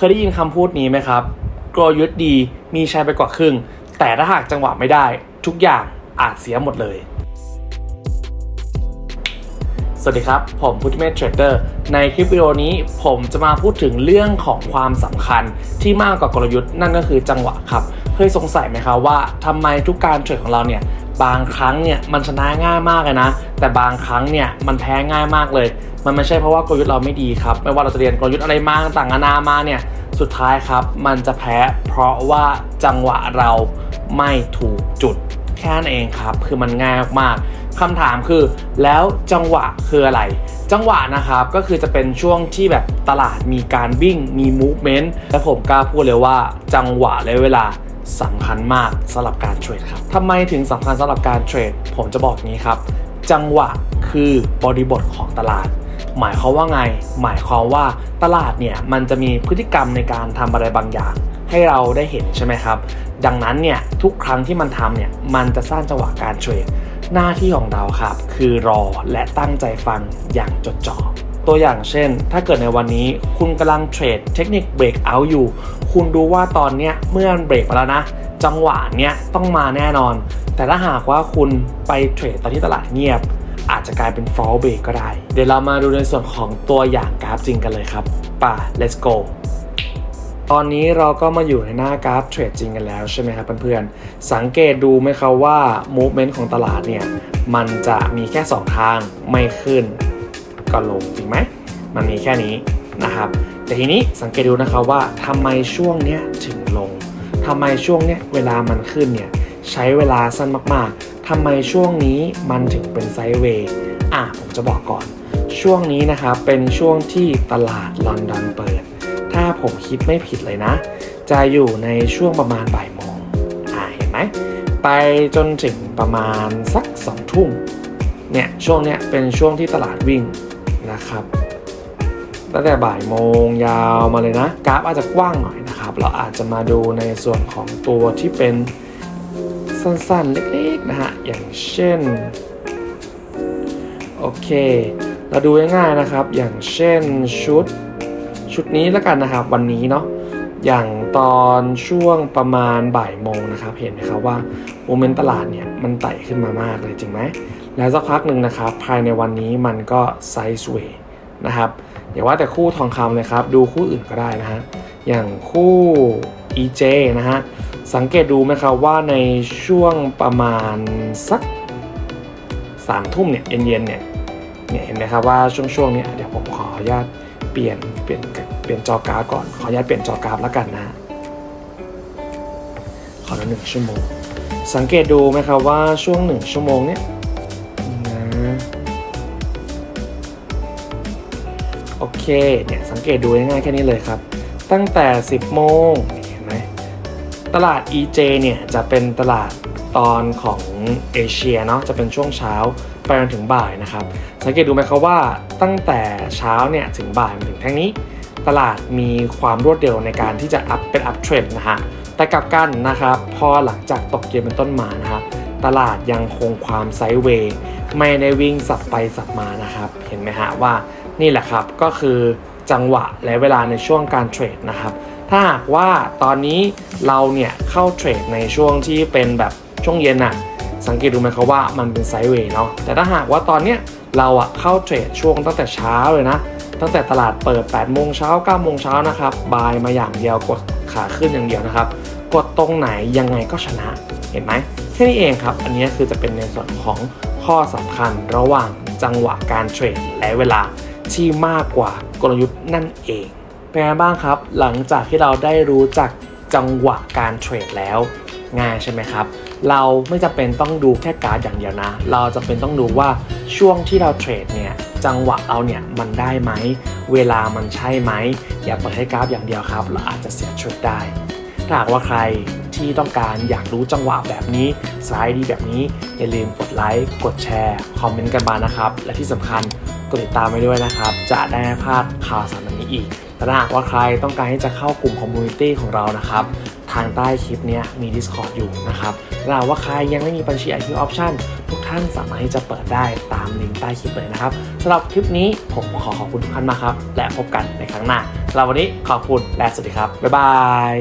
เคยได้ยินคำพูดนี้ไหมครับกลยุทธ์ดีมีชัยไปกว่าครึ่ง แต่ถ้าหากจังหวะไม่ได้ ทุกอย่างอาจเสียหมดเลย สวัสดีครับ ผมพุทธิเมธเทรดเดอร์ในคลิปวิดีโอนี้ผมจะมาพูดถึงเรื่องของความสำคัญที่มากกว่ากลยุทธ์นั่นก็คือจังหวะครับ เคยสงสัยไหมครับว่าทำไมทุกการเทรดของเราเนี่ย บางครั้งเนี่ยมันชนะง่ายมากเลยนะ แต่บางครั้งเนี่ยมันแพ้ง่ายมากเลย มันไม่ใช่เพราะว่ากลยุทธ์เราไม่ดีครับ ไม่ว่าเราจะเรียนกลยุทธ์อะไรมาต่างๆนานามาเนี่ยสุดท้ายครับ มันจะแพ้เพราะว่าจังหวะเราไม่ถูกจุดแค่นั้นเองครับ คือมันง่ายมากคำถามคือ แล้วจังหวะคืออะไร จังหวะนะครับก็คือจะเป็นช่วงที่แบบตลาดมีการวิ่งมี movement และผมกล้าพูดเลยว่าจังหวะและเวลา สำคัญมากสำหรับการเทรดครับทำไมถึงสำคัญสำหรับการเทรด ผมจะบอกงี้ครับ จังหวะคือบริบทของตลาด หมายความว่าไง หมายความว่าตลาดเนี่ยมันจะมีพฤติกรรมในการทำอะไรบางอย่าง ให้เราได้เห็นใช่ไหมครับ ดังนั้นเนี่ยทุกครั้งที่มันทำเนี่ยมันจะสร้างจังหวะการเทรด หน้าที่ของเราครับ คือรอและตั้งใจฟังอย่างจดจ่อ ตัวอย่างเช่น ถ้าเกิดในวันนี้คุณกำลังเทรดเทคนิคเบรกเอาท์อยู่ คุณดูว่าตอนเนี้ยเมื่อมันเบรกมาแล้วนะ จังหวะเนี้ยต้องมาแน่นอน แต่ถ้าหากว่าคุณไปเทรดตอนที่ตลาดเงียบ อาจจะกลายเป็น fall break ก็ได้ เดี๋ยวเรามาดูในส่วนของตัวอย่างกราฟจริงกันเลยครับป่ะ let's go ตอนนี้เราก็มาอยู่ในหน้ากราฟเทรดจริงกันแล้วใช่ไหมครับเพื่อนๆ สังเกตดูไหมครับว่า movement ของตลาดเนี่ย มันจะมีแค่ 2 ทางไม่ขึ้น ก็ลงจริงไหมมันมีแค่นี้นะครับ แต่ทีนี้สังเกตดูนะครับว่าทำไมช่วงเนี้ยถึงลงทำไมช่วงเนี้ยเวลามันขึ้นเนี่ยใช้เวลาสั้นมากๆทำไมช่วงนี้มันถึงเป็นไซด์เวย์อะผมจะบอกก่อน ช่วงนี้นะครับเป็นช่วงที่ตลาดลอนดอนเปิด ถ้าผมคิดไม่ผิดเลยนะ จะอยู่ในช่วงประมาณบ่ายโมงอ่าเห็นไหมไปจนถึงประมาณสักสองทุ่มเนี่ยช่วงเนี้ยเป็นช่วงที่ตลาดวิ่ง นะครับตั้งแต่บ่ายโมงยาวมาเลยนะ กราฟอาจจะกว้างหน่อยนะครับ เราอาจจะมาดูในส่วนของตัวที่เป็นสั้นๆ เล็กๆนะฮะ อย่างเช่น โอเค เราดูง่ายๆนะครับ อย่างเช่นชุด ชุดนี้แล้วกันนะครับ วันนี้เนาะ อย่างตอนช่วงประมาณบ่ายโมงนะครับ เห็นไหมครับว่าโมเมนต์ตลาดเนี่ย มันไต่ขึ้นมามากเลยจริงไหม แล้วสักพักหนึ่งนะครับ ภายในวันนี้มันก็ไซส์เวย์นะครับอย่าว่าแต่คู่ทองคำเลยครับ ดูคู่อื่นก็ได้นะฮะอย่างคู่ EJ นะฮะสังเกตดูไหมครับว่าในช่วงประมาณสักสามทุ่มเนี่ยเย็นๆเนี่ยเนี่ยเห็นไหมครับว่าช่วงช่วงๆเนี้ยเดี๋ยวผมขออนุญาตเปลี่ยนเปลี่ยนเปลี่ยนจอกราฟก่อน ขออนุญาตเปลี่ยนจอกราฟแล้วกันนะ ขอละหนึ่งชั่วโมง สังเกตดูไหมครับว่าช่วงหนึ่งชั่วโมงเนี้ย โอเคเนี่ยสังเกตดูง่ายๆแค่นี้เลยครับ ตั้งแต่ 10 โมงเห็นไหมตลาด EJ เนี่ยจะเป็นตลาดตอนของเอเชียเนาะจะเป็นช่วงเช้าไปจนถึงบ่ายนะครับ สังเกตดูไหมครับว่าตั้งแต่เช้าเนี่ยถึงบ่ายถึงแท่งนี้ตลาดมีความรวดเร็วในการที่จะอัพเป็นอัพเทรนด์นะฮะแต่กลับกันนะครับพอหลังจากตกเย็นเป็นต้นมานะครับ ตลาดยังคงความไซด์เวย์ไม่ได้วิ่งสับไปสับมานะครับ เห็นไหมฮะว่านี่แหละครับก็คือจังหวะและเวลาในช่วงการเทรดนะครับ ถ้าหากว่าตอนนี้เราเนี่ยเข้าเทรดในช่วงที่เป็นแบบช่วงเย็นน่ะสังเกตดูไหมครับว่ามันเป็นไซด์เวย์เนาะแต่ถ้าหากว่าตอนเนี้ยเราอะเข้าเทรดช่วงตั้งแต่เช้าเลยนะ ตั้งแต่ตลาดเปิด 8 โมงเช้า 9 โมงเช้านะครับบายมาอย่างเดียวกดขาขึ้นอย่างเดียวนะครับ กดตรงไหนยังไงก็ชนะเห็นไหม ค่นี้เองครับ อันนี้คือจะเป็นในส่วนของข้อสำคัญระหว่างจังหวะการเทรดและเวลาที่มากกว่ากลยุทธ์นั่นเอง เป็นไงบ้างครับ หลังจากที่เราได้รู้จักจังหวะการเทรดแล้วง่ายใช่ไหมครับ เราไม่จำเป็นต้องดูแค่การ์ดอย่างเดียวนะ เราจะเป็นต้องดูว่าช่วงที่เราเทรดเนี่ยจังหวะเราเนี่ยมันได้ไหม เวลามันใช่ไหม อย่าเปิดให้กราฟอย่างเดียวครับ เราอาจจะเสียเทรดได้ ถ้าหากว่าใคร ที่ต้องการอยากรู้จังหวะแบบนี้สายดีแบบนี้ อย่าลืมกดไลค์กดแชร์ คอมเมนต์กันมานะครับ และที่สำคัญกดติดตามไว้ด้วยนะครับ จะได้ไม่พลาดข่าวสารแบบนี้อีกถ้าหากว่าใครต้องการที่จะเข้ากลุ่มคอมมูนิตี้ของเรานะครับ ทางใต้คลิปนี้มี Discord อยู่นะครับถ้าหากว่าใครยังไม่มีบัญชี IQ Option ทุกท่านสามารถที่จะเปิดได้ตามลิงก์ใต้คลิปเลยนะครับสำหรับคลิปนี้ผมขอขอบคุณทุกท่านมากครับ และพบกันในครั้งหน้าสำหรับวันนี้ขอบคุณและสวัสดีครับ บ๊ายบาย